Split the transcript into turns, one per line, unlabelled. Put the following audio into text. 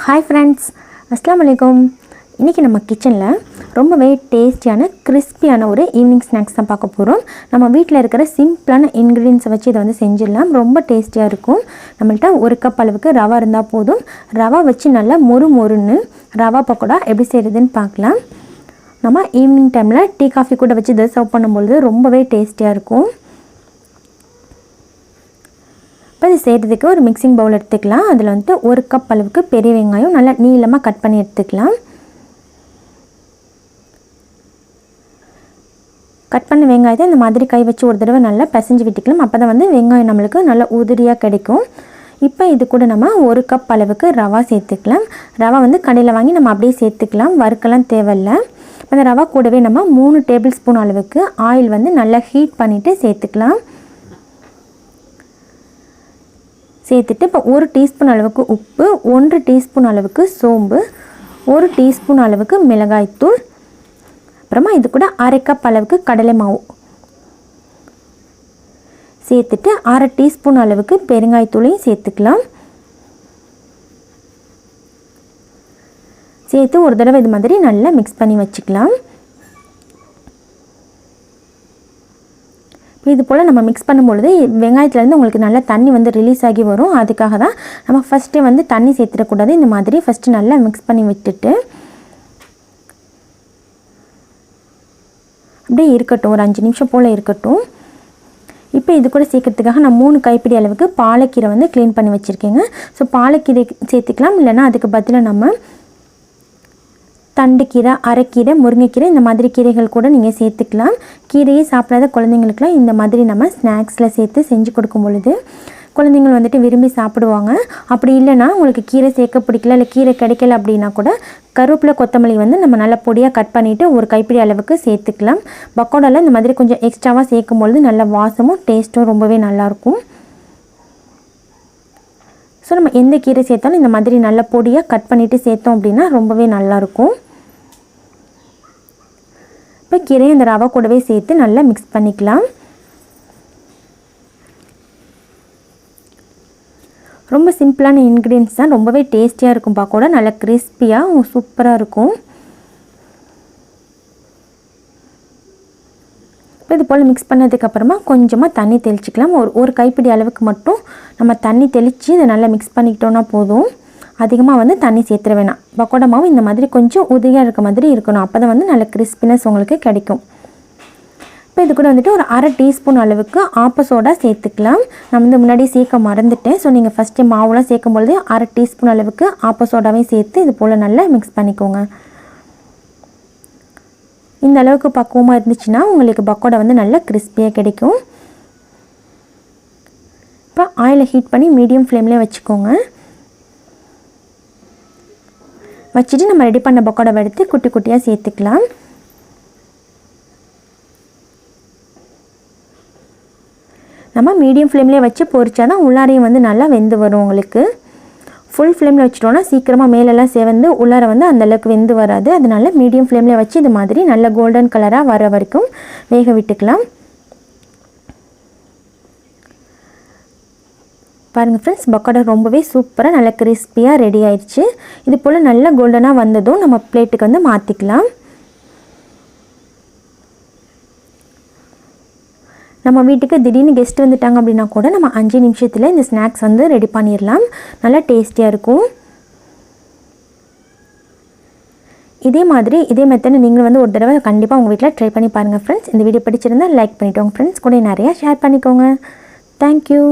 Hi friends அஸ்லாம் வலைக்கம் இன்றைக்கி நம்ம கிச்சனில் ரொம்பவே டேஸ்டியான கிறிஸ்பியான ஒரு ஈவினிங் ஸ்நாக்ஸ் தான் பார்க்க போகிறோம் நம்ம வீட்டில் இருக்கிற சிம்பிளான இன்க்ரீடியன்ஸை வச்சு இதை வந்து செஞ்சிடலாம். ரொம்ப டேஸ்டியாக இருக்கும். நம்மள்ட்ட ஒரு கப் அளவுக்கு ரவா இருந்தால் போதும். ரவா வச்சு நல்லா மொறு மொறுன்னு ரவா பக்கோடா எப்படி செய்கிறதுன்னு பார்க்கலாம். நம்ம ஈவினிங் டைமில் டீ காஃபி கூட வச்சு இதை சர்வ் பண்ணும்பொழுது ரொம்பவே டேஸ்டியாக இருக்கும். இப்போ இது செய்கிறதுக்கு ஒரு மிக்சிங் பவுல் எடுத்துக்கலாம். அதில் வந்துட்டு ஒரு கப் அளவுக்கு பெரிய வெங்காயம் நல்லா நீளமாக கட் பண்ணி எடுத்துக்கலாம். கட் பண்ண வெங்காயத்தை இந்த மாதிரி கை வச்சு ஒரு தடவை நல்லா பிசைஞ்சு விட்டுக்கலாம். அப்போ தான் வந்து வெங்காயம் நம்மளுக்கு நல்லா உதிரியாக கிடைக்கும். இப்போ இது கூட நம்ம ஒரு கப் அளவுக்கு ரவா சேர்த்துக்கலாம். ரவா வந்து கடையில் வாங்கி நம்ம அப்படியே சேர்த்துக்கலாம். வறுக்கலாம் தேவையில்லை. அந்த ரவா கூடவே நம்ம மூணு டேபிள் ஸ்பூன் அளவுக்கு ஆயில் வந்து நல்லா ஹீட் பண்ணிவிட்டு சேர்த்துக்கலாம். சேர்த்துட்டு இப்போ ஒரு டீஸ்பூன் அளவுக்கு உப்பு ஒன்று டீஸ்பூன் அளவுக்கு சோம்பு ஒரு டீஸ்பூன் அளவுக்கு மிளகாய்த்தூள் அப்புறமா இது கூட அரை கப் அளவுக்கு கடலை மாவு. சேர்த்துட்டு அரை டீஸ்பூன் அளவுக்கு பெருங்காயத்தூளையும் சேர்த்துக்கலாம். சேர்த்து ஒரு தடவை இது மாதிரி நல்லா மிக்ஸ் பண்ணி வச்சுக்கலாம். இது போல் நம்ம மிக்ஸ் பண்ணும்பொழுது வெங்காயத்துலேருந்து உங்களுக்கு நல்லா தண்ணி வந்து ரிலீஸ் ஆகி வரும். அதுக்காக தான் நம்ம ஃபஸ்ட்டே வந்து தண்ணி சேர்த்துடக்கூடாது. இந்த மாதிரி ஃபஸ்ட்டு நல்லா மிக்ஸ் பண்ணி விட்டுட்டு அப்படியே இருக்கட்டும். ஒரு அஞ்சு நிமிஷம் போல் இருக்கட்டும். இப்போ இது கூட சேர்க்கறதுக்காக நான் மூணு கைப்பிடி அளவுக்கு பாலக்கீரை வந்து க்ளீன் பண்ணி வச்சுருக்கேங்க. ஸோ பாலக்கீரை சேர்த்துக்கலாம். இல்லைனா அதுக்கு பதிலாக நம்ம தண்டுக்கீரை அரைக்கீரை முருங்கைக்கீரை இந்த மாதிரி கீரைகள் கூட நீங்கள் சேர்த்துக்கலாம். கீரையை சாப்பிடாத குழந்தைங்களுக்குலாம் இந்த மாதிரி நம்ம ஸ்நாக்ஸில் சேர்த்து செஞ்சு கொடுக்கும் பொழுது குழந்தைங்கள் வந்துட்டு விரும்பி சாப்பிடுவாங்க. அப்படி இல்லைன்னா உங்களுக்கு கீரை சேர்க்க பிடிக்கல இல்லை கீரை கிடைக்கல அப்படின்னா கூட கருவேப்பிலை கொத்தமல்லி வந்து நம்ம நல்லா பொடியாக கட் பண்ணிவிட்டு ஒரு கைப்பிடி அளவுக்கு சேர்த்துக்கலாம். பக்கோடாவில் இந்த மாதிரி கொஞ்சம் எக்ஸ்ட்ராவாக சேர்க்கும் பொழுது நல்ல வாசமும் டேஸ்ட்டும் ரொம்பவே நல்லாயிருக்கும் ஸோ நம்ம எந்த கீரை சேர்த்தாலும் இந்த மாதிரி நல்ல பொடியாக கட் பண்ணிவிட்டு சேர்த்தோம் அப்படின்னா ரொம்பவே நல்லாயிருக்கும். இப்போ கீரையை இந்த ரவை கூடவே சேர்த்து நல்லா மிக்ஸ் பண்ணிக்கலாம். ரொம்ப சிம்பிளான இன்க்ரீடியன்ஸ் தான். ரொம்பவே டேஸ்டியாக இருக்கும் பக்கோடா நல்லா கிறிஸ்பியாக சூப்பராக இருக்கும். இது போல் மிக்ஸ் பண்ணதுக்கப்புறமா கொஞ்சமாக தண்ணி தெளிச்சிக்கலாம். ஒரு ஒரு கைப்பிடி அளவுக்கு மட்டும் நம்ம தண்ணி தெளித்து இதை நல்லா மிக்ஸ் பண்ணிக்கிட்டோன்னா போதும். அதிகமாக வந்து தண்ணி சேர்த்துற வேணாம். பக்கோடா மாவு இந்த மாதிரி கொஞ்சம் உதவியாக இருக்க மாதிரி இருக்கணும். அப்போ தான் வந்து நல்ல கிறிஸ்பினஸ் உங்களுக்கு கிடைக்கும். இப்போ இது கூட வந்துட்டு ஒரு அரை டீஸ்பூன் அளவுக்கு ஆப்பசோடா சேர்த்துக்கலாம். நான் வந்து முன்னாடி சேர்க்க மறந்துட்டேன். ஸோ நீங்கள் ஃபஸ்ட்டு மாவுலாம் சேர்க்கும் பொழுது அரை டீஸ்பூன் அளவுக்கு ஆப்பசோடாவையும் சேர்த்து இது போல் நல்லா மிக்ஸ் பண்ணிக்கோங்க. இந்த அளவுக்கு பக்குவமாக இருந்துச்சுன்னா உங்களுக்கு பக்கோடா வந்து நல்லா கிறிஸ்பியாக கிடைக்கும். இப்போ ஆயிலை ஹீட் பண்ணி மீடியம் ஃப்ளேம்லேயே வச்சுக்கோங்க. வச்சுட்டு நம்ம ரெடி பண்ண பக்கோடாவை எடுத்து குட்டி குட்டியாக சேர்த்துக்கலாம். நம்ம மீடியம் ஃப்ளேம்லேயே வச்சு பொரிச்சா தான் உள்ளாரையும் வந்து நல்லா வெந்து வரும் உங்களுக்கு. ஃபுல் ஃப்ளேமில் வச்சிட்டோன்னா சீக்கிரமாக மேலெல்லாம் சேர்ந்து உள்ளார வந்து அந்தளவுக்கு வெந்து வராது. அதனால மீடியம் ஃப்ளேமில் வச்சு இது மாதிரி நல்ல கோல்டன் கலராக வர வரைக்கும் வேக விட்டுக்கலாம். பாருங்கள் ஃப்ரெண்ட்ஸ் பக்கோடா ரொம்பவே சூப்பராக நல்லா கிறிஸ்பியாக ரெடி ஆயிடுச்சு இது போல் நல்லா கோல்டனாக வந்ததும் நம்ம பிளேட்டுக்கு வந்து மாற்றிக்கலாம் நம்ம வீட்டுக்கு திடீர்னு கெஸ்ட் வந்துட்டாங்க அப்படின்னா கூட நம்ம அஞ்சு நிமிஷத்தில் இந்த ஸ்நாக்ஸ் வந்து ரெடி பண்ணிடலாம் நல்லா டேஸ்டியாக இருக்கும். இதே மாதிரி இதே மெத்தட் நீங்கள் வந்து ஒரு தடவை கண்டிப்பாக உங்கள் வீட்டில் ட்ரை பண்ணி பாருங்கள் ஃப்ரெண்ட்ஸ் இந்த வீடியோ பிடிச்சிருந்தால் லைக் பண்ணிவிட்டு உங்கள் ஃப்ரெண்ட்ஸ் கூட நிறையா ஷேர் பண்ணிக்கோங்க. தேங்க்யூ